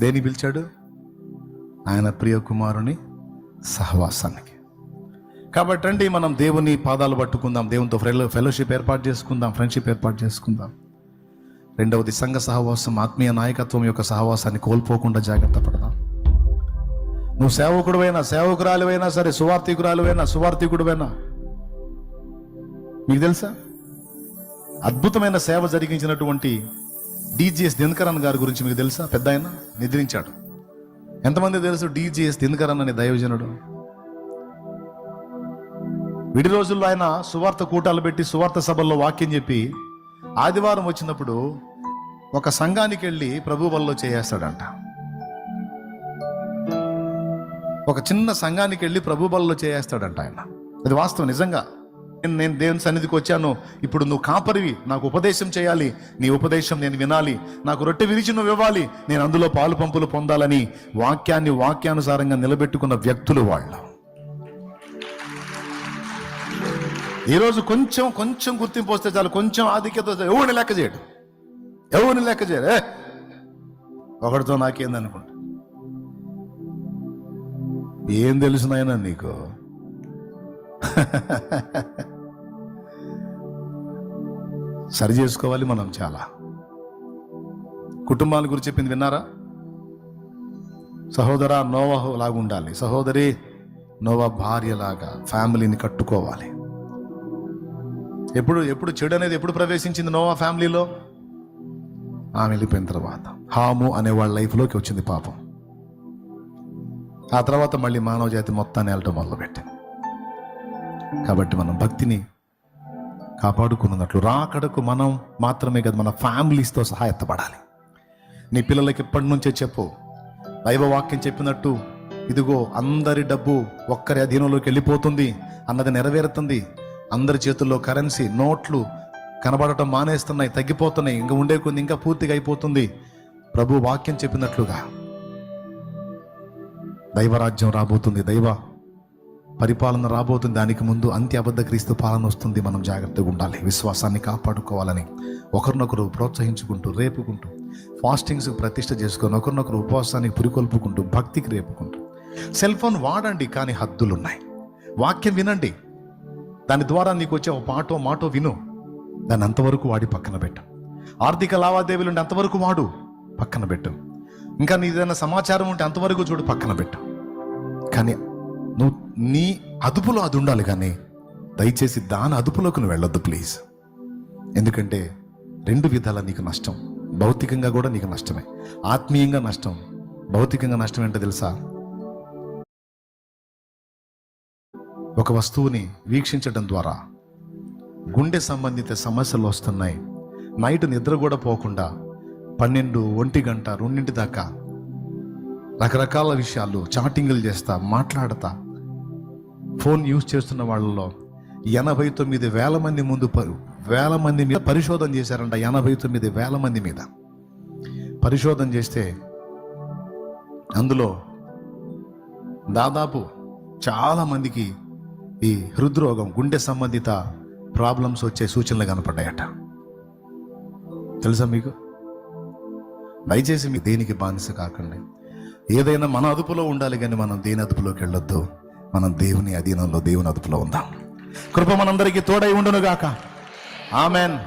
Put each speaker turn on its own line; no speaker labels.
దేని పిలిచాడు? ఆయన ప్రియ కుమారుని సహవాసానికి. కాబట్టి అండి మనం దేవుని పాదాలు పట్టుకుందాం దేవునితో ఫ్రెండ్ ఫెలోషిప్ ఏర్పాటు చేసుకుందాం ఫ్రెండ్షిప్ ఏర్పాటు చేసుకుందాం. రెండవది సంఘ సహవాసం ఆత్మీయ నాయకత్వం యొక్క సహవాసాన్ని కోల్పోకుండా జాగ్రత్త పడదాం. నువ్వు సేవకుడువైనా సేవకురాలువైనా సరే సువార్థికురాలువైనా సువార్థికుడువైనా మీకు తెలుసా? అద్భుతమైన సేవ జరిగించినటువంటి డిజిఎస్ దినకరన్ గారి గురించి మీకు తెలుసా? పెద్ద ఆయన నిద్రించాడు. ఎంతమంది తెలుసు డిజిఎస్ దినకరన్ అనే దైవజనుడు? విడి రోజుల్లో ఆయన సువార్త కూటాలు పెట్టి సువార్త సభల్లో వాక్యం చెప్పి ఆదివారం వచ్చినప్పుడు ఒక సంఘానికి వెళ్ళి ప్రభు వల్ల చేయేస్తాడంట. ఒక చిన్న సంఘానికి వెళ్ళి ప్రభు బలలో చేయేస్తాడంట ఆయన. అది వాస్తవం నిజంగా. నేను నేను దేవుని సన్నిధికి వచ్చాను. ఇప్పుడు నువ్వు కాపరివి. నాకు ఉపదేశం చేయాలి. నీ ఉపదేశం నేను వినాలి. నాకు రొట్టె విరిచి నువ్వు ఇవ్వాలి. నేను అందులో పాలు పంపులు పొందాలని వాక్యాన్ని వాక్యానుసారంగా నిలబెట్టుకున్న వ్యక్తులు వాళ్ళు. ఈరోజు కొంచెం కొంచెం గుర్తింపు వస్తే చాలు. కొంచెం ఆధిక్యత ఎవరిని లెక్క చేయడు? ఎవరిని లెక్క చేయడు? ఒకటితో నాకేందనుకుంటా? ఏం తెలిసినాయన నీకు? సరి చేసుకోవాలి మనం చాలా. కుటుంబాల గురించి చెప్పింది విన్నారా? సహోదర నోవా లాగా ఉండాలి సహోదరి నోవా భార్యలాగా ఫ్యామిలీని కట్టుకోవాలి. ఎప్పుడు ఎప్పుడు చెడు అనేది ఎప్పుడు ప్రవేశించింది నోవా ఫ్యామిలీలో? ఆమె వెళ్ళిపోయిన తర్వాత. హాము అనే వాళ్ళ లైఫ్లోకి వచ్చింది పాపం. ఆ తర్వాత మళ్ళీ మానవ జాతి మొత్తాన్ని వెళ్ళటం మొదలుపెట్టింది. కాబట్టి మనం భక్తిని కాపాడుకున్నట్లు. రాకడకు మనం మాత్రమే కదా మన ఫ్యామిలీస్తో సహా ఎత్తపడాలి నీ పిల్లలకి ఎప్పటి నుంచే చెప్పు. దైవవాక్యం చెప్పినట్టు ఇదిగో అందరి డబ్బు ఒక్కరి అధీనంలోకి వెళ్ళిపోతుంది అన్నది నెరవేరుతుంది. అందరి చేతుల్లో కరెన్సీ నోట్లు కనబడటం మానేస్తున్నాయి తగ్గిపోతున్నాయి ఇంకా ఉండే కొన్ని ఇంకా పూర్తిగా అయిపోతుంది. ప్రభు వాక్యం చెప్పినట్లుగా దైవరాజ్యం రాబోతుంది. దైవ పరిపాలన రాబోతుంది. దానికి ముందు అంత్య అబద్ధ క్రీస్తు పాలన వస్తుంది. మనం జాగ్రత్తగా ఉండాలి. విశ్వాసాన్ని కాపాడుకోవాలని ఒకరినొకరు ప్రోత్సహించుకుంటూ రేపుకుంటూ ఫాస్టింగ్స్ ప్రతిష్ట చేసుకొని ఒకరినొకరు ఉపవాసానికి పురికొల్పుకుంటూ భక్తికి రేపుకుంటూ. సెల్ ఫోన్ వాడండి కానీ హద్దులు ఉన్నాయి వాక్యం వినండి. దాని ద్వారా నీకు వచ్చే ఒక పాటో మాటో విను. దాన్ని అంతవరకు వాడి పక్కన పెట్టు. ఆర్థిక లావాదేవీలు ఉంటే అంతవరకు వాడు పక్కన పెట్టు. ఇంకా నీ ఏదైనా సమాచారం ఉంటే అంతవరకు చూడు పక్కన పెట్టు. కానీ నువ్వు నీ అదుపులో అది ఉండాలి కానీ దయచేసి దాని అదుపులోకి నువ్వు వెళ్ళొద్దు ప్లీజ్. ఎందుకంటే రెండు విధాల నీకు నష్టం. భౌతికంగా కూడా నీకు నష్టమే. ఆత్మీయంగా నష్టం. భౌతికంగా నష్టం ఏంటో తెలుసా? ఒక వస్తువుని వీక్షించడం ద్వారా గుండె సంబంధిత సమస్యలు వస్తున్నాయి. నైట్ నిద్ర కూడా పోకుండా పన్నెండు ఒంటి గంట రెండింటి దాకా రకరకాల విషయాలు చాటింగ్లు చేస్తా మాట్లాడతా. ఫోన్ యూజ్ చేస్తున్న వాళ్ళలో ఎనభై తొమ్మిది వేల మంది ముందు వేల మంది మీద పరిశోధన చేశారంట ఎనభై తొమ్మిది వేల మంది మీద. పరిశోధన చేస్తే అందులో దాదాపు చాలా మందికి ఈ హృద్రోగం గుండె సంబంధిత ప్రాబ్లమ్స్ వచ్చే సూచనలు కనపడ్డాయట. తెలుసా మీకు? దయచేసి మీ దేనికి బానిస కాకండి. ఏదైనా మన అదుపులో ఉండాలి కానీ మనం దేని అదుపులోకి వెళ్ళొద్దు? మనం దేవుని అధీనంలో దేవుని అదుపులో ఉందాం. కృప మనందరికీ తోడై ఉండును ఆమెన్ ఆమెన్.